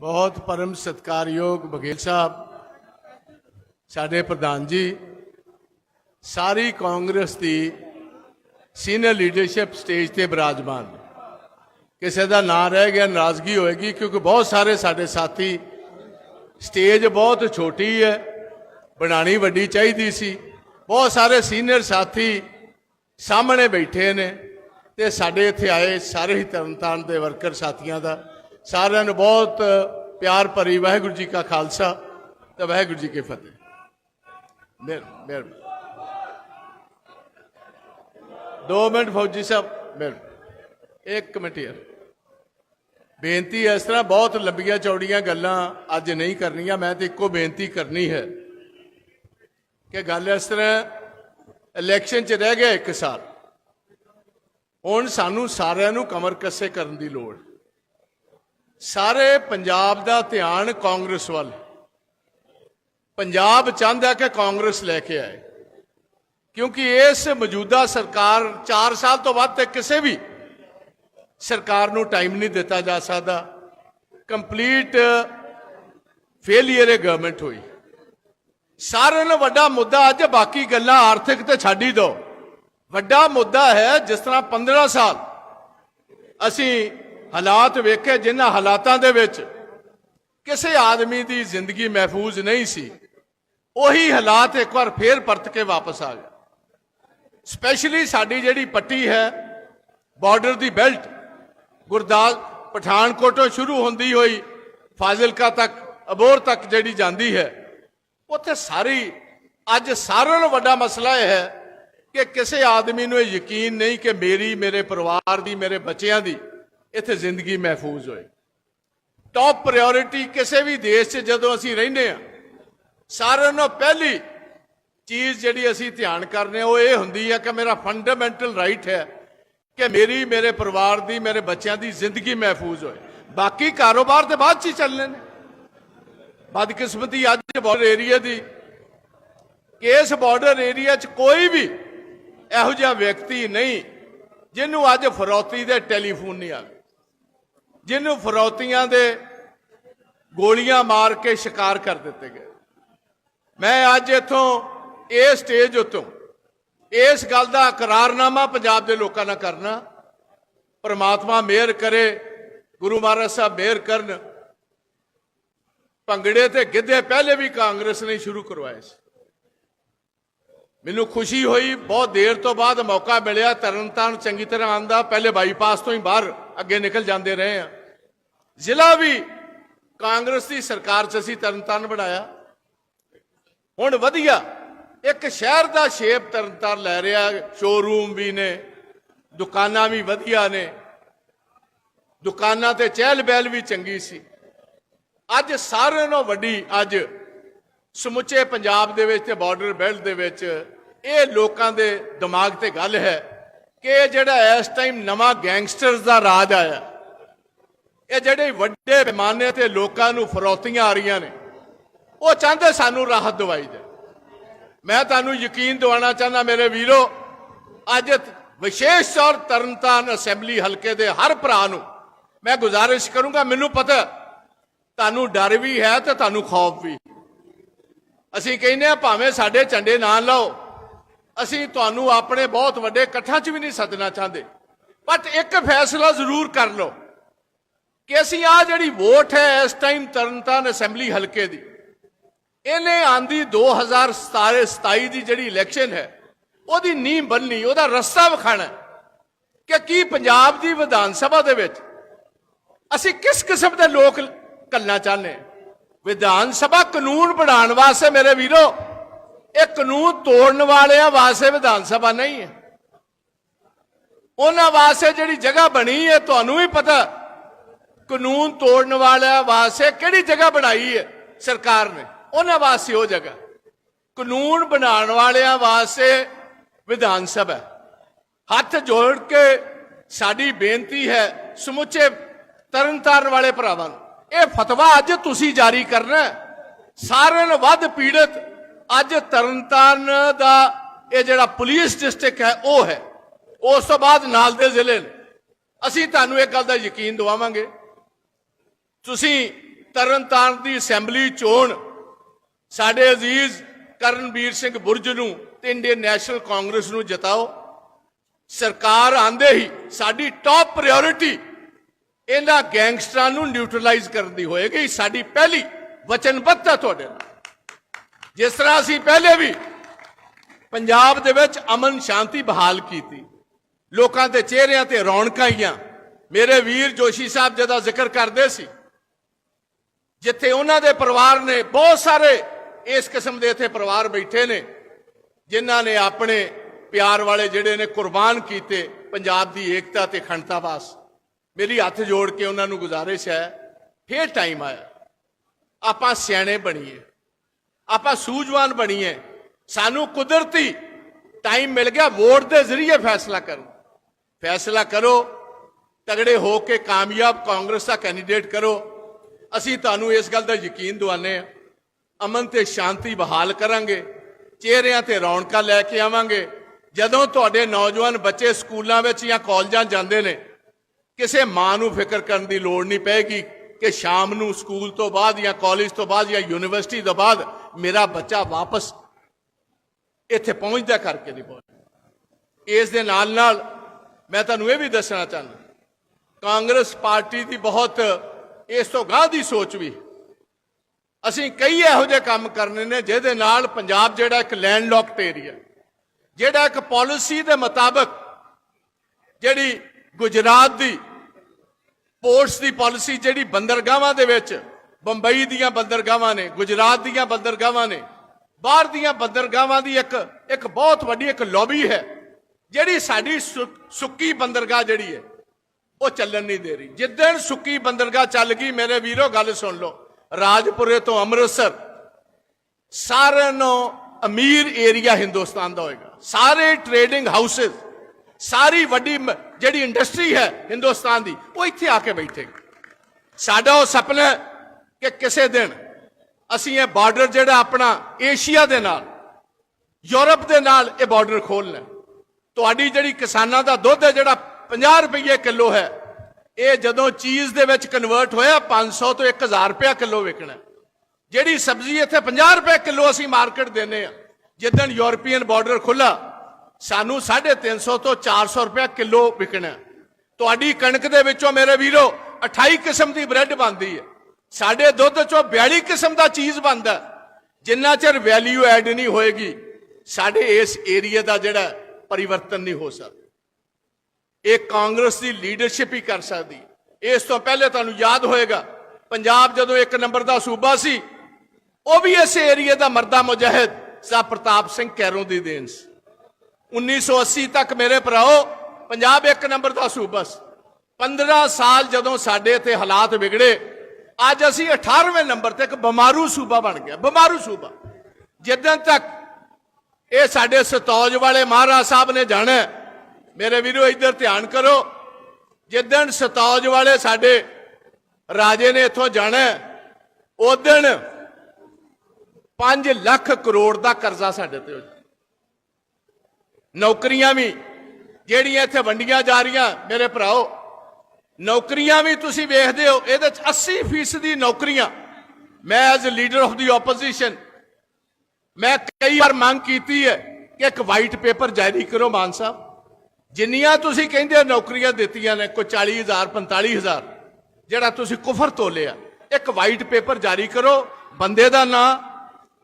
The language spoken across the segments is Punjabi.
ਬਹੁਤ ਪਰਮ ਸਤਕਾਰਯੋਗ ਬਘੇਲ ਸਾਹਿਬ, ਸਾਡੇ ਪ੍ਰਧਾਨ ਜੀ, ਸਾਰੀ ਕਾਂਗਰਸ ਦੀ ਸੀਨੀਅਰ ਲੀਡਰਸ਼ਿਪ ਸਟੇਜ ਤੇ ਬਿਰਾਜਮਾਨ। ਕਿਸੇ ਦਾ ਨਾਂ ਰਹਿ ਗਿਆ, ਨਾਰਾਜ਼ਗੀ ਹੋਏਗੀ, ਕਿਉਂਕਿ ਬਹੁਤ ਸਾਰੇ ਸਾਡੇ ਸਾਥੀ, ਸਟੇਜ ਬਹੁਤ ਛੋਟੀ ਹੈ ਬਣਾਣੀ ਵੱਡੀ ਚਾਹੀਦੀ ਸੀ। ਬਹੁਤ ਸਾਰੇ ਸੀਨੀਅਰ ਸਾਥੀ ਸਾਹਮਣੇ ਬੈਠੇ ਨੇ ਤੇ ਸਾਡੇ ਇੱਥੇ ਆਏ ਸਾਰੇ ਹੀ ਤਰਨਤਾਰਨ ਦੇ ਵਰਕਰ ਸਾਥੀਆਂ ਦਾ। ਸਾਰਿਆਂ ਨੂੰ ਬਹੁਤ ਪਿਆਰ ਭਰੀ ਵਾਹਿਗੁਰੂ ਜੀ ਕਾ ਖਾਲਸਾ ਤੇ ਵਾਹਿਗੁਰੂ ਜੀ ਕੀ ਫਤਿਹ। ਮਿਹਰ ਮਿਹਰ ਦੋ ਮਿੰਟ ਫੌਜੀ ਸਾਹਿਬ, ਮਿਹਰ। ਇੱਕ ਮਿੰਟ ਯਾਰ। ਬੇਨਤੀ ਇਸ ਤਰ੍ਹਾਂ ਬਹੁਤ ਲੰਬੀਆਂ ਚੌੜੀਆਂ ਗੱਲਾਂ ਅੱਜ ਨਹੀਂ ਕਰਨੀਆਂ, ਮੈਂ ਤੇ ਇੱਕੋ ਬੇਨਤੀ ਕਰਨੀ ਹੈ ਕਿ ਗੱਲ ਇਸ ਤਰ੍ਹਾਂ ਇਲੈਕਸ਼ਨ 'ਚ ਰਹਿ ਗਿਆ ਇੱਕ ਸਾਲ। ਹੁਣ ਸਾਨੂੰ ਸਾਰਿਆਂ ਨੂੰ ਕਮਰ ਕੱਸੇ ਕਰਨ ਦੀ ਲੋੜ। ਸਾਰੇ ਪੰਜਾਬ ਦਾ ਧਿਆਨ ਕਾਂਗਰਸ ਵੱਲ। ਪੰਜਾਬ ਚਾਹੁੰਦਾ ਕਿ ਕਾਂਗਰਸ ਲੈ ਕੇ ਆਏ। ਕਿਉਂਕਿ ਇਸ ਮੌਜੂਦਾ ਸਰਕਾਰ 4 ਸਾਲ ਤੋਂ ਵੱਧ ਤੇ ਕਿਸੇ ਵੀ ਸਰਕਾਰ ਨੂੰ ਟਾਈਮ ਨਹੀਂ ਦਿੱਤਾ ਜਾ ਸਕਦਾ। ਕੰਪਲੀਟ ਫੇਲਿਅਰ ਹੈ ਗਵਰਨਮੈਂਟ ਹੋਈ। ਸਾਰਿਆਂ ਨਾਲੋਂ ਵੱਡਾ ਮੁੱਦਾ ਅੱਜ ਬਾਕੀ ਗੱਲਾਂ ਆਰਥਿਕ ਤੇ ਛੱਡ ਹੀ ਦਿਓ। ਵੱਡਾ ਮੁੱਦਾ ਹੈ ਜਿਸ ਤਰ੍ਹਾਂ 15 ਸਾਲ ਅਸੀਂ ਹਾਲਾਤ ਵੇਖੇ ਜਿਨ੍ਹਾਂ ਹਾਲਾਤਾਂ ਦੇ ਵਿੱਚ ਕਿਸੇ ਆਦਮੀ ਦੀ ਜ਼ਿੰਦਗੀ ਮਹਿਫੂਜ਼ ਨਹੀਂ ਸੀ, ਉਹੀ ਹਾਲਾਤ ਇੱਕ ਵਾਰ ਫੇਰ ਪਰਤ ਕੇ ਵਾਪਸ ਆ ਗਏ। ਸਪੈਸ਼ਲੀ ਸਾਡੀ ਜਿਹੜੀ ਪੱਟੀ ਹੈ ਬਾਰਡਰ ਦੀ ਬੈਲਟ ਗੁਰਦਾਸ ਪਠਾਨਕੋਟੋਂ ਸ਼ੁਰੂ ਹੁੰਦੀ ਹੋਈ ਫਾਜ਼ਿਲਕਾ ਤੱਕ ਅਬੋਰ ਤੱਕ ਜਿਹੜੀ ਜਾਂਦੀ ਹੈ, ਉੱਥੇ ਸਾਰੀ, ਅੱਜ ਸਾਰਿਆਂ ਨਾਲੋਂ ਵੱਡਾ ਮਸਲਾ ਇਹ ਹੈ ਕਿ ਕਿਸੇ ਆਦਮੀ ਨੂੰ ਇਹ ਯਕੀਨ ਨਹੀਂ ਕਿ ਮੇਰੀ, ਮੇਰੇ ਪਰਿਵਾਰ ਦੀ, ਮੇਰੇ ਬੱਚਿਆਂ ਦੀ ਇੱਥੇ ਜ਼ਿੰਦਗੀ ਮਹਿਫੂਜ਼ ਹੋਏ। ਟਾਪ ਪ੍ਰਾਇੋਰਟੀ ਕਿਸੇ ਵੀ ਦੇਸ਼ 'ਚ ਜਦੋਂ ਅਸੀਂ ਰਹਿੰਦੇ ਆ ਸਾਰਿਆਂ ਨਾਲੋਂ ਪਹਿਲੀ ਚੀਜ਼ ਜਿਹੜੀ ਅਸੀਂ ਧਿਆਨ ਕਰਨੇ, ਉਹ ਇਹ ਹੁੰਦੀ ਹੈ ਕਿ ਮੇਰਾ ਫੰਡਾਮੈਂਟਲ ਰਾਈਟ ਹੈ ਕਿ ਮੇਰੀ, ਮੇਰੇ ਪਰਿਵਾਰ ਦੀ, ਮੇਰੇ ਬੱਚਿਆਂ ਦੀ ਜ਼ਿੰਦਗੀ ਮਹਿਫੂਜ਼ ਹੋਏ। ਬਾਕੀ ਕਾਰੋਬਾਰ ਤੇ ਬਾਅਦ ਚ ਹੀ ਚੱਲਣੇ ਨੇ ਬਦਕਿਸਮਤੀ ਅੱਜ ਬਾਰਡਰ ਏਰੀਆ ਦੀ। ਕਿ ਇਸ ਬਾਰਡਰ ਏਰੀਆ 'ਚ ਕੋਈ ਵੀ ਇਹੋ ਜਿਹਾ ਵਿਅਕਤੀ ਨਹੀਂ, ਜਿਹਨੂੰ ਅੱਜ ਫਰੋਤੀ ਦੇ ਟੈਲੀਫੋਨ ਨਹੀਂ ਆ ਜਿਹਨੂੰ ਫਰੌਤੀਆਂ ਦੇ ਗੋਲੀਆਂ ਮਾਰ ਕੇ ਸ਼ਿਕਾਰ ਕਰ ਦਿੱਤੇ ਗਏ। ਮੈਂ ਅੱਜ ਇੱਥੋਂ ਇਹ ਸਟੇਜ ਉੱਤੋਂ ਇਸ ਗੱਲ ਦਾ ਇਕਰਾਰਨਾਮਾ ਪੰਜਾਬ ਦੇ ਲੋਕਾਂ ਨਾਲ ਕਰਨਾ। ਪਰਮਾਤਮਾ ਮਿਹਰ ਕਰੇ, ਗੁਰੂ ਮਹਾਰਾਜ ਸਾਹਿਬ ਮਿਹਰ ਕਰਨ। ਭੰਗੜੇ ਤੇ ਗਿੱਧੇ ਪਹਿਲੇ ਵੀ ਕਾਂਗਰਸ ਨੇ ਸ਼ੁਰੂ ਕਰਵਾਏ ਸੀ। ਮੈਨੂੰ ਖੁਸ਼ੀ ਹੋਈ, ਬਹੁਤ ਦੇਰ ਤੋਂ ਬਾਅਦ ਮੌਕਾ ਮਿਲਿਆ, ਤਰਨਤਾਰਨ ਚੰਗੀ ਤਰ੍ਹਾਂ ਆਂਦਾ ਪਹਿਲੇ ਬਾਈਪਾਸ ਤੋਂ ਹੀ ਬਾਹਰ। ਅੱਗੇ ਨਿਕਲ ਜਾਂਦੇ ਰਹੇ ਆ। ਜ਼ਿਲ੍ਹਾ ਵੀ ਕਾਂਗਰਸ ਦੀ ਸਰਕਾਰ 'ਚ ਅਸੀਂ ਤਰਨਤਾਰਨ ਬਣਾਇਆ। ਹੁਣ ਵਧੀਆ, ਇੱਕ ਸ਼ਹਿਰ ਦਾ ਸ਼ੇਪ ਤਰਨਤਾਰਨ ਲੈ ਰਿਹਾ ਸ਼ੋਰੂਮ ਵੀ ਨੇ, ਦੁਕਾਨਾਂ ਵੀ ਵਧੀਆ ਨੇ। ਦੁਕਾਨਾਂ ਤੇ ਚਹਿਲ ਬਹਿਲ ਵੀ ਚੰਗੀ ਸੀ। ਅੱਜ ਸਾਰਿਆਂ ਨਾਲੋਂ ਵੱਡੀ ਅੱਜ ਸਮੁੱਚੇ ਪੰਜਾਬ ਦੇ ਵਿੱਚ ਤੇ ਬਾਰਡਰ ਬੈਲਟ ਦੇ ਵਿੱਚ ਇਹ ਲੋਕਾਂ ਦੇ ਦਿਮਾਗ ਤੇ ਗੱਲ ਹੈ। ਕਿ ਇਹ ਜਿਹੜਾ ਇਸ ਟਾਈਮ ਨਵਾਂ ਗੈਂਗਸਟਰਸ ਦਾ ਰਾਜ ਆਇਆ, ਇਹ ਜਿਹੜੇ ਵੱਡੇ ਪੈਮਾਨੇ ਤੇ ਲੋਕਾਂ ਨੂੰ ਫਰੋਤੀਆਂ ਆ ਰਹੀਆਂ ਨੇ, ਉਹ ਚਾਹੁੰਦੇ ਸਾਨੂੰ ਰਾਹਤ ਦਵਾਈ ਦੇ। ਮੈਂ ਤੁਹਾਨੂੰ ਯਕੀਨ ਦਿਵਾਉਣਾ ਚਾਹੁੰਦਾ, ਮੇਰੇ ਵੀਰੋ, ਅੱਜ ਵਿਸ਼ੇਸ਼ ਤੌਰ ਤਰਨਤਾਰਨ ਅਸੈਂਬਲੀ ਹਲਕੇ ਦੇ ਹਰ ਭਰਾ ਨੂੰ ਮੈਂ ਗੁਜ਼ਾਰਿਸ਼ ਕਰੂੰਗਾ, ਮੈਨੂੰ ਪਤਾ ਤੁਹਾਨੂੰ ਡਰ ਵੀ ਹੈ ਤੇ ਤੁਹਾਨੂੰ ਖੌਫ ਵੀ। ਅਸੀਂ ਕਹਿੰਦੇ ਆ ਭਾਵੇਂ ਸਾਡੇ ਝੰਡੇ ਨਾ ਲਾਓ ਅਸੀਂ ਤੁਹਾਨੂੰ ਆਪਣੇ ਬਹੁਤ ਵੱਡੇ ਇਕੱਠਾਂ 'ਚ ਵੀ ਨਹੀਂ ਸੱਦਣਾ ਚਾਹੁੰਦੇ। ਬਟ ਇੱਕ ਫੈਸਲਾ ਜ਼ਰੂਰ ਕਰ ਲਓ ਕਿ ਅਸੀਂ ਆ ਜਿਹੜੀ ਵੋਟ ਹੈ ਇਸ ਟਾਈਮ ਤਰਨਤਾਰਨ ਅਸੈਂਬਲੀ ਹਲਕੇ ਦੀ, ਇਹਨੇ ਆਂਦੀ 2017 27 ਦੀ ਜਿਹੜੀ ਇਲੈਕਸ਼ਨ ਹੈ, ਉਹਦੀ ਨੀਂਹ ਬੰਨਣੀ ਉਹਦਾ ਰਸਤਾ ਵਿਖਾਣਾ ਕਿ ਕੀ ਪੰਜਾਬ ਦੀ ਵਿਧਾਨ ਸਭਾ ਦੇ ਵਿੱਚ ਅਸੀਂ ਕਿਸ ਕਿਸਮ ਦੇ ਲੋਕ ਕੱਲਣਾ ਚਾਹੁੰਦੇ ਵਿਧਾਨ ਸਭਾ ਕਾਨੂੰਨ ਬਣਾਉਣ ਵਾਸਤੇ ਮੇਰੇ ਵੀਰੋ ਇਹ ਕਾਨੂੰਨ ਤੋੜਨ ਵਾਲਿਆਂ ਵਾਸਤੇ ਵਿਧਾਨ ਸਭਾ ਨਹੀਂ ਹੈ। ਉਹਨਾਂ ਵਾਸਤੇ ਜਿਹੜੀ ਜਗ੍ਹਾ ਬਣੀ ਹੈ, ਤੁਹਾਨੂੰ ਵੀ ਪਤਾ, ਕਾਨੂੰਨ ਤੋੜਨ ਵਾਲਿਆਂ ਵਾਸਤੇ ਕਿਹੜੀ ਜਗ੍ਹਾ ਬਣਾਈ ਹੈ ਸਰਕਾਰ ਨੇ? ਉਹਨਾਂ ਵਾਸਤੇ ਉਹ ਜਗ੍ਹਾ। ਕਾਨੂੰਨ ਬਣਾਉਣ ਵਾਲਿਆਂ ਵਾਸਤੇ ਵਿਧਾਨ ਸਭਾ। ਹੱਥ ਜੋੜ ਕੇ ਸਾਡੀ ਬੇਨਤੀ ਹੈ, ਸਮੁੱਚੇ ਤਰਨਤਾਰਨ ਵਾਲੇ ਭਰਾਵਾਂ ਨੂੰ, ਇਹ ਫਤਵਾ ਅੱਜ ਤੁਸੀਂ ਜਾਰੀ ਕਰਨਾ ਸਾਰਿਆਂ ਨਾਲੋਂ ਵੱਧ ਪੀੜਤ ਅੱਜ ਤਰਨਤਾਰਨ ਦਾ ਇਹ ਜਿਹੜਾ ਪੁਲਿਸ ਡਿਸਟ੍ਰਿਕਟ ਹੈ, ਉਹ ਹੈ। ਉਸ ਤੋਂ ਬਾਅਦ ਨਾਲ ਦੇ ਜ਼ਿਲ੍ਹੇ ਨੇ। ਅਸੀਂ ਤੁਹਾਨੂੰ ਇੱਕ ਗੱਲ ਦਾ ਯਕੀਨ ਦਿਵਾਵਾਂਗੇ। ਤੁਸੀਂ ਤਰਨਤਾਰਨ ਦੀ ਅਸੈਂਬਲੀ ਚੋਣ ਸਾਡੇ ਅਜ਼ੀਜ਼ ਕਰਨਵੀਰ ਸਿੰਘ ਬੁਰਜ ਨੂੰ ਤੇ ਇੰਡੀਅਨ ਨੈਸ਼ਨਲ ਕਾਂਗਰਸ ਨੂੰ ਜਿਤਾਓ। ਸਰਕਾਰ ਆਂਦੇ ਹੀ ਸਾਡੀ ਟਾਪ ਪ੍ਰਾਇੋਰਟੀ ਇਹਨਾਂ ਗੈਂਗਸਟਰਾਂ ਨੂੰ ਨਿਊਟਰਲਾਈਜ਼ ਕਰਨ ਦੀ ਹੋਏਗੀ। ਸਾਡੀ ਪਹਿਲੀ ਵਚਨਬੱਧਤਾ ਤੁਹਾਡੇ ਨਾਲ। ਜਿਸ ਤਰ੍ਹਾਂ ਅਸੀਂ ਪਹਿਲੇ ਵੀ ਪੰਜਾਬ ਦੇ ਵਿੱਚ ਅਮਨ ਸ਼ਾਂਤੀ ਬਹਾਲ ਕੀਤੀ, ਲੋਕਾਂ ਦੇ ਚਿਹਰਿਆਂ ਤੇ ਰੌਣਕਾਂ ਆਈਆਂ। ਮੇਰੇ ਵੀਰ ਜੋਸ਼ੀ ਸਾਹਿਬ ਜਿਹਦਾ ਜ਼ਿਕਰ ਕਰਦੇ ਸੀ, ਜਿੱਥੇ ਉਹਨਾਂ ਦੇ ਪਰਿਵਾਰ ਨੇ ਬਹੁਤ ਸਾਰੇ ਇਸ ਕਿਸਮ ਦੇ ਇੱਥੇ ਪਰਿਵਾਰ ਬੈਠੇ ਨੇ, ਜਿਨ੍ਹਾਂ ਨੇ ਆਪਣੇ ਪਿਆਰ ਵਾਲੇ ਜਿਹੜੇ ਨੇ ਕੁਰਬਾਨ ਕੀਤੇ ਪੰਜਾਬ ਦੀ ਏਕਤਾ ਤੇ ਅਖੰਡਤਾ ਵਾਸ ਮੇਰੀ ਹੱਥ ਜੋੜ ਕੇ ਉਹਨਾਂ ਨੂੰ ਗੁਜ਼ਾਰਿਸ਼ ਹੈ, ਫੇਰ ਟਾਈਮ ਆਇਆ। ਆਪਾਂ ਸਿਆਣੇ ਬਣੀਏ। ਆਪਾਂ ਸੂਝਵਾਨ ਬਣੀਏ। ਸਾਨੂੰ ਕੁਦਰਤੀ ਟਾਈਮ ਮਿਲ ਗਿਆ, ਵੋਟ ਦੇ ਜ਼ਰੀਏ ਫੈਸਲਾ ਕਰੋ। ਫੈਸਲਾ ਕਰੋ, ਤਗੜੇ ਹੋ ਕੇ ਕਾਮਯਾਬ ਕਾਂਗਰਸ ਦਾ ਕੈਂਡੀਡੇਟ ਕਰੋ। ਅਸੀਂ ਤੁਹਾਨੂੰ ਇਸ ਗੱਲ ਦਾ ਯਕੀਨ ਦਿਵਾਉਂਦੇ ਹਾਂ। ਅਮਨ ਤੇ ਸ਼ਾਂਤੀ ਬਹਾਲ ਕਰਾਂਗੇ। ਚਿਹਰਿਆਂ ਤੇ ਰੌਣਕਾਂ ਲੈ ਕੇ ਆਵਾਂਗੇ। ਜਦੋਂ ਤੁਹਾਡੇ ਨੌਜਵਾਨ ਬੱਚੇ ਸਕੂਲਾਂ ਵਿੱਚ ਜਾਂ ਕਾਲਜਾਂ ਜਾਂਦੇ ਨੇ, ਕਿਸੇ ਮਾਂ ਨੂੰ ਫਿਕਰ ਕਰਨ ਦੀ ਲੋੜ ਨਹੀਂ ਪਏਗੀ ਕਿ ਸ਼ਾਮ ਨੂੰ ਸਕੂਲ ਤੋਂ ਬਾਅਦ ਜਾਂ ਕਾਲਜ ਤੋਂ ਬਾਅਦ ਜਾਂ ਯੂਨੀਵਰਸਿਟੀ ਤੋਂ ਬਾਅਦ ਮੇਰਾ ਬੱਚਾ ਵਾਪਸ ਇੱਥੇ ਪਹੁੰਚਦਾ ਕਰਕੇ ਨਹੀਂ ਪਹੁੰਚਦਾ। ਇਸ ਦੇ ਨਾਲ ਨਾਲ ਮੈਂ ਤੁਹਾਨੂੰ ਇਹ ਵੀ ਦੱਸਣਾ ਚਾਹੁੰਦਾ ਕਾਂਗਰਸ ਪਾਰਟੀ ਦੀ ਬਹੁਤ ਇਸ ਤੋਂ ਗਾਹ ਦੀ ਸੋਚ ਵੀ। ਅਸੀਂ ਕਈ ਇਹੋ ਜਿਹੇ ਕੰਮ ਕਰਨੇ ਨੇ ਜਿਹਦੇ ਨਾਲ ਪੰਜਾਬ ਜਿਹੜਾ ਇੱਕ ਲੈਂਡਲੌਕਡ ਏਰੀਆ ਜਿਹੜਾ ਇੱਕ ਪਾਲਿਸੀ ਦੇ ਮੁਤਾਬਕ ਜਿਹੜੀ ਗੁਜਰਾਤ ਦੀ ਪੋਰਟਸ ਦੀ ਪਾਲਿਸੀ ਜਿਹੜੀ ਬੰਦਰਗਾਹਾਂ ਦੇ ਵਿੱਚ ਬੰਬਈ ਦੀਆਂ ਬੰਦਰਗਾਹਾਂ ਨੇ, ਗੁਜਰਾਤ ਦੀਆਂ ਬੰਦਰਗਾਹਾਂ ਨੇ, ਬਾਹਰ ਦੀਆਂ ਬੰਦਰਗਾਹਾਂ ਦੀ ਇੱਕ ਇੱਕ ਬਹੁਤ ਵੱਡੀ ਇੱਕ ਲੌਬੀ ਹੈ। ਜਿਹੜੀ ਸਾਡੀ ਸੁੱਕੀ ਬੰਦਰਗਾਹ ਜਿਹੜੀ ਹੈ, ਉਹ ਚੱਲਣ ਨਹੀਂ ਦੇ ਰਹੀ। ਜਿੱਦਣ ਸੁੱਕੀ ਬੰਦਰਗਾਹ ਚੱਲ ਗਈ, ਮੇਰੇ ਵੀਰੋ, ਗੱਲ ਸੁਣ ਲਓ। ਰਾਜਪੁਰੇ ਤੋਂ ਅੰਮ੍ਰਿਤਸਰ, ਸਾਰਿਆਂ ਨੂੰ ਅਮੀਰ ਏਰੀਆ ਹਿੰਦੁਸਤਾਨ ਦਾ ਹੋਏਗਾ। ਸਾਰੇ ਟ੍ਰੇਡਿੰਗ ਹਾਊਸਸ ਸਾਰੀ ਵੱਡੀ ਜਿਹੜੀ ਇੰਡਸਟਰੀ ਹੈ ਹਿੰਦੁਸਤਾਨ ਦੀ, ਉਹ ਇੱਥੇ ਆ ਕੇ ਬੈਠੇਗੀ। ਸਾਡਾ ਉਹ ਸੁਪਨਾ ਕਿ ਕਿਸੇ ਦਿਨ ਅਸੀਂ ਇਹ ਬਾਰਡਰ ਜਿਹੜਾ ਆਪਣਾ ਏਸ਼ੀਆ ਦੇ ਨਾਲ, ਯੂਰਪ ਦੇ ਨਾਲ ਇਹ ਬਾਰਡਰ ਖੋਲਣਾ ਤੁਹਾਡੀ ਜਿਹੜੀ ਕਿਸਾਨਾਂ ਦਾ ਦੁੱਧ ਹੈ, ਜਿਹੜਾ 50 ਰੁਪਏ ਕਿਲੋ ਹੈ, ਇਹ ਜਦੋਂ ਚੀਜ਼ ਦੇ ਵਿੱਚ ਕਨਵਰਟ ਹੋਇਆ 500 ਤੋਂ 1000 ਰੁਪਏ ਕਿਲੋ ਵਿਕਣਾ ਜਿਹੜੀ ਸਬਜ਼ੀ ਇੱਥੇ 50 ਰੁਪਏ ਕਿਲੋ ਅਸੀਂ ਮਾਰਕੀਟ ਦਿੰਨੇ ਆ ਜਿੱਦਣ ਯੂਰਪੀਅਨ ਬਾਰਡਰ ਖੁੱਲਾ ਸਾਨੂੰ 350 ਤੋਂ 400 ਰੁਪਏ ਕਿਲੋ ਵਿਕਣਾ ਤੁਹਾਡੀ ਕਣਕ ਦੇ ਵਿੱਚੋਂ ਮੇਰੇ ਵੀਰੋ 28 ਕਿਸਮ ਦੀ ਬ੍ਰੈਡ ਬਣਦੀ ਹੈ। ਸਾਡੇ ਦੁੱਧ ਚੋਂ 42 ਕਿਸਮ ਦਾ ਚੀਜ਼ ਬਣਦਾ। ਜਿੰਨਾ ਚਿਰ ਵੈਲਿਊ ਐਡ ਨਹੀਂ ਹੋਏਗੀ, ਸਾਡੇ ਇਸ ਏਰੀਆ ਦਾ ਜਿਹੜਾ ਪਰਿਵਰਤਨ ਨਹੀਂ ਹੋ ਸਕਦਾ। ਇਹ ਕਾਂਗਰਸ ਦੀ ਲੀਡਰਸ਼ਿਪ ਹੀ ਕਰ ਸਕਦੀ। ਇਸ ਤੋਂ ਪਹਿਲੇ ਤੁਹਾਨੂੰ ਯਾਦ ਹੋਏਗਾ, ਪੰਜਾਬ ਜਦੋਂ ਇੱਕ ਨੰਬਰ ਦਾ ਸੂਬਾ ਸੀ, ਉਹ ਵੀ ਇਸ ਏਰੀਆ ਦਾ ਮਰਦਾ ਮੁਜਾਹਿਦ ਸਾ ਪ੍ਰਤਾਪ ਸਿੰਘ ਕੈਰੋਂ ਦੀ ਦੇਣ ਸੀ। 1980 ਤੱਕ ਮੇਰੇ ਭਰਾਓ, ਪੰਜਾਬ ਇੱਕ ਨੰਬਰ ਦਾ ਸੂਬਾ ਸੀ। 15 ਸਾਲ ਜਦੋਂ ਸਾਡੇ ਇੱਥੇ ਹਾਲਾਤ ਵਿਗੜੇ ਅੱਜ ਅਸੀਂ 18ਵੇਂ ਨੰਬਰ ਤੇ ਇੱਕ ਬਿਮਾਰੂ ਸੂਬਾ ਬਣ ਗਿਆ ਬਿਮਾਰੂ ਸੂਬਾ। ਜਿੱਦਣ ਤੱਕ ਇਹ ਸਾਡੇ ਸਤੌਜ ਵਾਲੇ ਮਹਾਰਾਜ ਸਾਹਿਬ ਨੇ ਜਾਣਾ ਮੇਰੇ ਵੀਰੋ ਇੱਧਰ ਧਿਆਨ ਕਰੋ। ਜਿੱਦਣ ਸਤੌਜ ਵਾਲੇ ਸਾਡੇ ਰਾਜੇ ਨੇ ਇੱਥੋਂ ਜਾਣਾ ਹੈ, ਉਦਣ 5 ਲੱਖ ਕਰੋੜ ਦਾ ਕਰਜ਼ਾ ਸਾਡੇ ਤੇ ਹੋ ਨੌਕਰੀਆਂ ਵੀ ਜਿਹੜੀਆਂ ਇੱਥੇ ਵੰਡੀਆਂ ਜਾ ਰਹੀਆਂ ਮੇਰੇ ਭਰਾਓ ਨੌਕਰੀਆਂ ਵੀ ਤੁਸੀਂ ਵੇਖਦੇ ਹੋ, ਇਹਦੇ ਚ 80% ਦੀ ਨੌਕਰੀਆਂ। ਮੈਂ as leader of the opposition ਮੈਂ ਕਈ ਵਾਰ ਮੰਗ ਕੀਤੀ ਹੈ ਕਿ ਇੱਕ ਵਾਈਟ ਪੇਪਰ ਜਾਰੀ ਕਰੋ ਮਾਨ ਸਾਹਿਬ। ਜਿੰਨੀਆਂ ਤੁਸੀਂ ਕਹਿੰਦੇ ਹੋ ਨੌਕਰੀਆਂ ਦਿੱਤੀਆਂ ਨੇ, ਕੋਈ 40000 45000 ਜਿਹੜਾ ਤੁਸੀਂ ਕੁਫਰ ਤੋਲਿਆ ਇੱਕ ਵਾਈਟ ਪੇਪਰ ਜਾਰੀ ਕਰੋ, ਬੰਦੇ ਦਾ ਨਾਂ,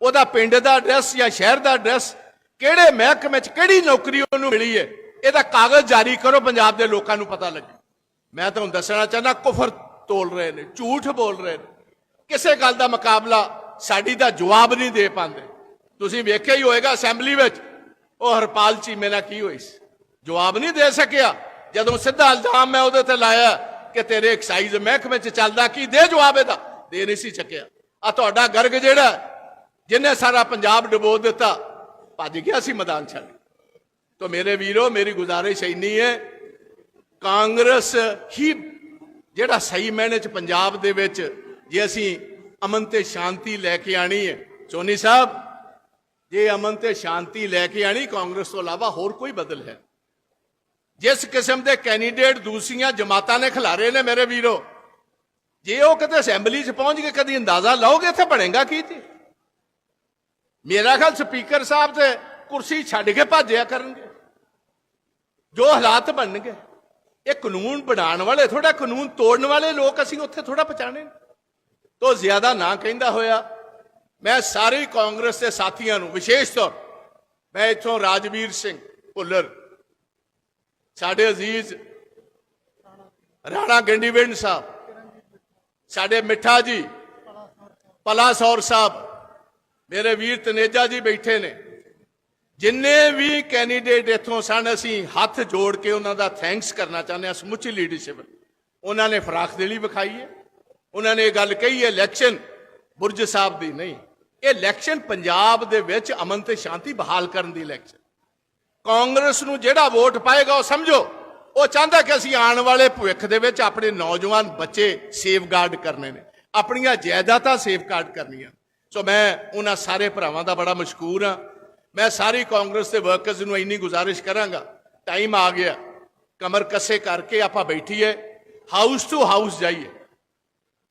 ਉਹਦਾ ਪਿੰਡ ਦਾ ਐਡਰੈਸ ਜਾਂ ਸ਼ਹਿਰ ਦਾ ਐਡਰੈਸ ਕਿਹੜੇ ਮਹਿਕਮੇ 'ਚ ਕਿਹੜੀ ਨੌਕਰੀ ਉਹਨੂੰ ਮਿਲੀ ਹੈ, ਇਹਦਾ ਕਾਗਜ਼ ਜਾਰੀ ਕਰੋ, ਪੰਜਾਬ ਦੇ ਲੋਕਾਂ ਨੂੰ ਪਤਾ ਲੱਗੇ। ਮੈਂ ਤੁਹਾਨੂੰ ਦੱਸਣਾ ਚਾਹੁੰਦਾ, ਕੁਫਰ ਤੋਲ ਰਹੇ ਨੇ, ਝੂਠ ਬੋਲ ਰਹੇ ਨੇ। ਕਿਸੇ ਗੱਲ ਦਾ ਮੁਕਾਬਲਾ ਸਾਡੀ ਦਾ ਜਵਾਬ ਨਹੀਂ ਦੇ ਪਾਉਂਦੇ। ਤੁਸੀਂ ਵੇਖਿਆ ਹੀ ਹੋਏਗਾ ਅਸੈਂਬਲੀ ਵਿੱਚ, ਉਹ ਹਰਪਾਲ ਚੀਮੇ ਨਾਲ ਕੀ ਹੋਈ ਸੀ? ਜਵਾਬ ਨਹੀਂ ਦੇ ਸਕਿਆ। ਜਦੋਂ ਸਿੱਧਾ ਇਲਜ਼ਾਮ ਮੈਂ ਉਹਦੇ ਤੇ ਲਾਇਆ ਕਿ ਤੇਰੇ ਐਕਸਾਈਜ਼ ਮਹਿਕਮੇ 'ਚ ਚੱਲਦਾ ਕੀ, ਦੇ ਜਵਾਬ ਇਹਦਾ। ਦੇ ਨਹੀਂ ਸੀ ਚੱਕਿਆ। ਆ ਤੁਹਾਡਾ ਗਰਗ ਜਿਹੜਾ ਜਿਹਨੇ ਸਾਰਾ ਪੰਜਾਬ ਡੁਬੋ ਦਿੱਤਾ, ਭੱਜ ਗਿਆ ਸੀ ਮੈਦਾਨ ਛੱਡ ਤੋ ਮੇਰੇ ਵੀਰੋ, ਮੇਰੀ ਗੁਜ਼ਾਰਿਸ਼ ਇੰਨੀ ਹੈ ਕਾਂਗਰਸ ਹੀ ਜਿਹੜਾ ਸਹੀ ਮੈਨੇ ਚ ਪੰਜਾਬ ਦੇ ਵਿੱਚ ਜੇ ਅਸੀਂ ਅਮਨ ਤੇ ਸ਼ਾਂਤੀ ਲੈ ਕੇ ਆਣੀ ਹੈ। ਸੋਨੀ ਸਾਹਿਬ, ਜੇ ਅਮਨ ਤੇ ਸ਼ਾਂਤੀ ਲੈ ਕੇ ਆਣੀ, ਕਾਂਗਰਸ ਤੋਂ ਇਲਾਵਾ ਹੋਰ ਕੋਈ ਬਦਲ ਹੈ? ਜਿਸ ਕਿਸਮ ਦੇ ਕੈਂਡੀਡੇਟ ਦੂਸਰੀਆਂ ਜਮਾਤਾਂ ਨੇ ਖਿਲਾਰੇ ਨੇ ਮੇਰੇ ਵੀਰੋ, ਜੇ ਉਹ ਕਿਤੇ ਅਸੈਂਬਲੀ 'ਚ ਪਹੁੰਚ ਕੇ ਕਦੀ ਅੰਦਾਜ਼ਾ ਲਾਓਗੇ, ਇੱਥੇ ਬਣੇਗਾ ਕੀ ਤੇ ਮੇਰਾ ਖਿਆਲ ਸਪੀਕਰ ਸਾਹਿਬ ਤੇ ਕੁਰਸੀ ਛੱਡ ਕੇ ਭੱਜਿਆ ਕਰਨਗੇ। ਜੋ ਹਾਲਾਤ ਬਣਨਗੇ। ਇਹ ਕਾਨੂੰਨ ਬਣਾਉਣ ਵਾਲੇ ਥੋੜਾ ਕਾਨੂੰਨ ਤੋੜਨ ਵਾਲੇ ਲੋਕ ਅਸੀਂ ਉੱਥੇ ਥੋੜਾ ਪਛਾਣੇ ਨੇ। ਤੋਂ ਜ਼ਿਆਦਾ ਨਾ ਕਹਿੰਦਾ ਹੋਇਆ, ਮੈਂ ਸਾਰੇ ਕਾਂਗਰਸ ਦੇ ਸਾਥੀਆਂ ਨੂੰ ਵਿਸ਼ੇਸ਼ ਤੌਰ, ਮੈਂ ਇੱਥੋਂ ਰਾਜਵੀਰ ਸਿੰਘ ਭੁੱਲਰ, ਸਾਡੇ ਅਜ਼ੀਜ਼ ਰਾਣਾ ਗੰਡੀਵਿੰਡ ਸਾਹਿਬ, ਸਾਡੇ ਮਿੱਠਾ ਜੀ, ਪਲਾਸੌਰ ਸਾਹਿਬ, ਮੇਰੇ ਵੀਰ ਤਨੇਜਾ ਜੀ ਬੈਠੇ ਨੇ ਜਿੰਨੇ ਵੀ ਕੈਂਡੀਡੇਟ ਇੱਥੋਂ ਸਨ, ਅਸੀਂ ਹੱਥ ਜੋੜ ਕੇ ਉਹਨਾਂ ਦਾ ਥੈਂਕਸ ਕਰਨਾ ਚਾਹੁੰਦੇ ਹਾਂ, ਸਮੁੱਚੀ ਲੀਡਰਸ਼ਿਪ ਉਹਨਾਂ ਨੇ ਫਰਾਖ ਦਿਲੀ ਵਿਖਾਈ ਹੈ। ਉਹਨਾਂ ਨੇ ਇਹ ਗੱਲ ਕਹੀ ਹੈ ਇਲੈਕਸ਼ਨ ਬੁਰਜ ਸਾਹਿਬ ਦੀ ਨਹੀਂ। ਇਹ ਇਲੈਕਸ਼ਨ ਪੰਜਾਬ ਦੇ ਵਿੱਚ ਅਮਨ ਤੇ ਸ਼ਾਂਤੀ ਬਹਾਲ ਕਰਨ ਦੀ ਇਲੈਕਸ਼ਨ ਕਾਂਗਰਸ ਨੂੰ ਜਿਹੜਾ ਵੋਟ ਪਾਏਗਾ, ਉਹ ਸਮਝੋ। ਉਹ ਚਾਹੁੰਦਾ ਕਿ ਅਸੀਂ ਆਉਣ ਵਾਲੇ ਭਵਿੱਖ ਦੇ ਵਿੱਚ ਆਪਣੇ ਨੌਜਵਾਨ ਬੱਚੇ ਸੇਫਗਾਰਡ ਕਰਨੇ ਨੇ। ਆਪਣੀਆਂ ਜਾਇਦਾਦਾਂ ਸੇਫਗਾਰਡ ਕਰਨੀਆਂ। ਸੋ ਮੈਂ ਉਹਨਾਂ ਸਾਰੇ ਭਰਾਵਾਂ ਦਾ ਬੜਾ ਮਸ਼ਕੂਰ ਹਾਂ। ਮੈਂ ਸਾਰੀ ਕਾਂਗਰਸ ਦੇ ਵਰਕਰਸ ਨੂੰ ਇੰਨੀ ਗੁਜ਼ਾਰਿਸ਼ ਕਰਾਂਗਾ। ਟਾਈਮ ਆ ਗਿਆ। ਕਮਰ ਕੱਸੇ ਕਰਕੇ ਆਪਾਂ ਬੈਠੀਏ। ਹਾਊਸ ਟੂ ਹਾਊਸ ਜਾਈਏ।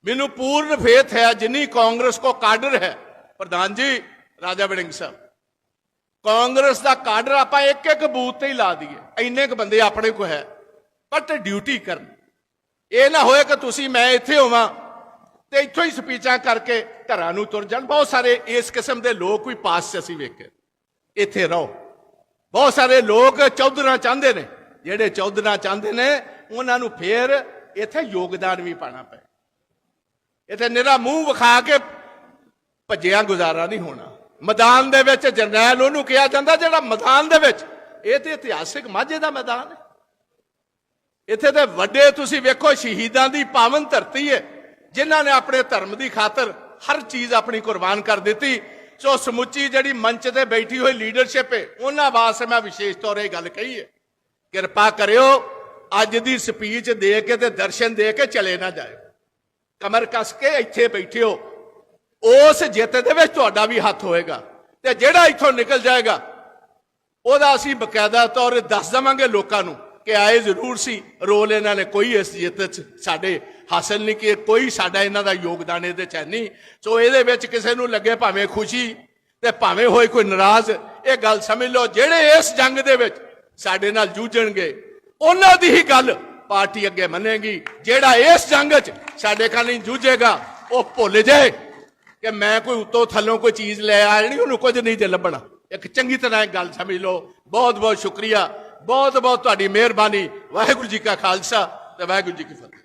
ਮੈਨੂੰ ਪੂਰਨ ਫੇਥ ਹੈ, ਜਿੰਨੀ ਕਾਂਗਰਸ ਕੋ ਕਾਡਰ ਹੈ। ਪ੍ਰਧਾਨ ਜੀ, ਰਾਜਾ ਵੜਿੰਗ ਸਾਹਿਬ, ਕਾਂਗਰਸ ਦਾ ਕਾਡਰ ਆਪਾਂ ਇੱਕ ਇੱਕ ਬੂਥ ਤੇ ਹੀ ਲਾ ਦਈਏ। ਇੰਨੇ ਕੁ ਬੰਦੇ ਆਪਣੇ ਕੋ ਹੈ ਬਟ ਡਿਊਟੀ ਕਰਨ। ਇਹ ਨਾ ਹੋਏ ਕਿ ਤੁਸੀਂ, ਮੈਂ ਇੱਥੇ ਹੋਵਾਂ ਤੇ ਇੱਥੋਂ ਹੀ ਸਪੀਚਾਂ ਕਰਕੇ ਘਰਾਂ ਨੂੰ ਤੁਰ ਜਾਣ। ਬਹੁਤ ਸਾਰੇ ਇਸ ਕਿਸਮ ਦੇ ਲੋਕ ਵੀ ਪਾਸ 'ਚ ਅਸੀਂ ਵੇਖੇ। ਇੱਥੇ ਰਹੋ। ਬਹੁਤ ਸਾਰੇ ਲੋਕ ਚੌਧਰਾ ਚਾਹੁੰਦੇ ਨੇ। ਜਿਹੜੇ ਚੌਧਰਾ ਚਾਹੁੰਦੇ ਨੇ, ਉਹਨਾਂ ਨੂੰ ਫੇਰ ਇੱਥੇ ਯੋਗਦਾਨ ਵੀ ਪਾਣਾ ਪਏ। ਇੱਥੇ ਨਿਹਰਾ ਮੂੰਹ ਵਿਖਾ ਕੇ ਭੱਜਿਆ ਗੁਜ਼ਾਰਾ ਨਹੀਂ ਹੋਣਾ। ਮੈਦਾਨ ਦੇ ਵਿੱਚ ਜਰਨੈਲ ਉਹਨੂੰ ਕਿਹਾ ਜਾਂਦਾ, ਜਿਹੜਾ ਮੈਦਾਨ ਦੇ ਵਿੱਚ, ਇਹ ਤੇ ਇਤਿਹਾਸਿਕ ਮਾਝੇ ਦਾ ਮੈਦਾਨ ਹੈ। ਇੱਥੇ ਤੇ ਵੱਡੇ ਤੁਸੀਂ ਵੇਖੋ, ਸ਼ਹੀਦਾਂ ਦੀ ਪਾਵਨ ਧਰਤੀ ਹੈ, ਜਿਨ੍ਹਾਂ ਨੇ ਆਪਣੇ ਧਰਮ ਦੀ ਖਾਤਰ ਹਰ ਚੀਜ਼ ਆਪਣੀ ਕੁਰਬਾਨ ਕਰ ਦਿੱਤੀ। ਸੋ ਸਮੁੱਚੀ ਜਿਹੜੀ ਮੰਚ ਤੇ ਬੈਠੀ ਹੋਈ ਲੀਡਰਸ਼ਿਪ ਹੈ, ਉਹਨਾਂ ਵਾਸਤੇ ਮੈਂ ਵਿਸ਼ੇਸ਼ ਤੌਰ ਇਹ ਗੱਲ ਕਹੀ ਹੈ। ਕਿਰਪਾ ਕਰਿਓ, ਅੱਜ ਦੀ ਸਪੀਚ ਦੇ ਕੇ ਤੇ ਦਰਸ਼ਨ ਦੇ ਕੇ ਚਲੇ ਨਾ ਜਾਇਓ। ਕਮਰ ਕੱਸ ਕੇ ਇੱਥੇ ਬੈਠਿਓ, ਉਸ ਜਿੱਤ ਦੇ ਵਿੱਚ ਤੁਹਾਡਾ ਵੀ ਹੱਥ ਹੋਏਗਾ ਤੇ ਜਿਹੜਾ ਇੱਥੋਂ ਨਿਕਲ ਜਾਏਗਾ, ਉਹਦਾ ਅਸੀਂ ਬਕਾਇਦਾ ਤੌਰ ਦੱਸ ਦਵਾਂਗੇ ਲੋਕਾਂ ਨੂੰ ਕਿ ਆਏ ਜ਼ਰੂਰ ਸੀ, ਰੋਲ ਇਹਨਾਂ ਨੇ ਕੋਈ ਇਸ ਜਿੱਤ 'ਚ ਸਾਡੇ ਹਾਸਲ ਨਹੀਂ ਕਿ ਕੋਈ ਸਾਡਾ ਇਹਨਾਂ ਦਾ ਯੋਗਦਾਨ ਇਹਦੇ 'ਚ ਹੈ ਨਹੀਂ। ਸੋ ਇਹਦੇ ਵਿੱਚ ਕਿਸੇ ਨੂੰ ਲੱਗੇ ਭਾਵੇਂ ਖੁਸ਼ੀ ਤੇ ਭਾਵੇਂ ਹੋਏ ਕੋਈ ਨਾਰਾਜ਼, ਇਹ ਗੱਲ ਸਮਝ ਲਓ, ਜਿਹੜੇ ਇਸ ਜੰਗ ਦੇ ਵਿੱਚ ਸਾਡੇ ਨਾਲ ਜੂਝਣਗੇ, ਉਹਨਾਂ ਦੀ ਹੀ ਗੱਲ ਪਾਰਟੀ ਅੱਗੇ ਮੰਨੇਗੀ। ਜਿਹੜਾ ਇਸ ਜੰਗ 'ਚ ਸਾਡੇ ਨਾਲ ਨਹੀਂ ਜੂਝੇਗਾ, ਉਹ ਭੁੱਲ ਜਾਏ ਕਿ ਮੈਂ ਕੋਈ ਉੱਤੋਂ ਥੱਲੋਂ ਕੋਈ ਚੀਜ਼ ਲੈ ਆ ਜਿਹੜੀ ਉਹਨੂੰ ਕੁਝ ਨਹੀਂ ਜੇ ਲੱਭਣਾ। ਇੱਕ ਚੰਗੀ ਤਰ੍ਹਾਂ ਇਹ ਗੱਲ ਸਮਝ ਲਓ। ਬਹੁਤ ਬਹੁਤ ਸ਼ੁਕਰੀਆ। ਬਹੁਤ ਬਹੁਤ ਤੁਹਾਡੀ ਮਿਹਰਬਾਨੀ। ਵਾਹਿਗੁਰੂ ਜੀ ਕਾ ਖਾਲਸਾ ਤੇ ਵਾਹਿਗੁਰੂ ਜੀ ਕੀ ਫਤਿਹ।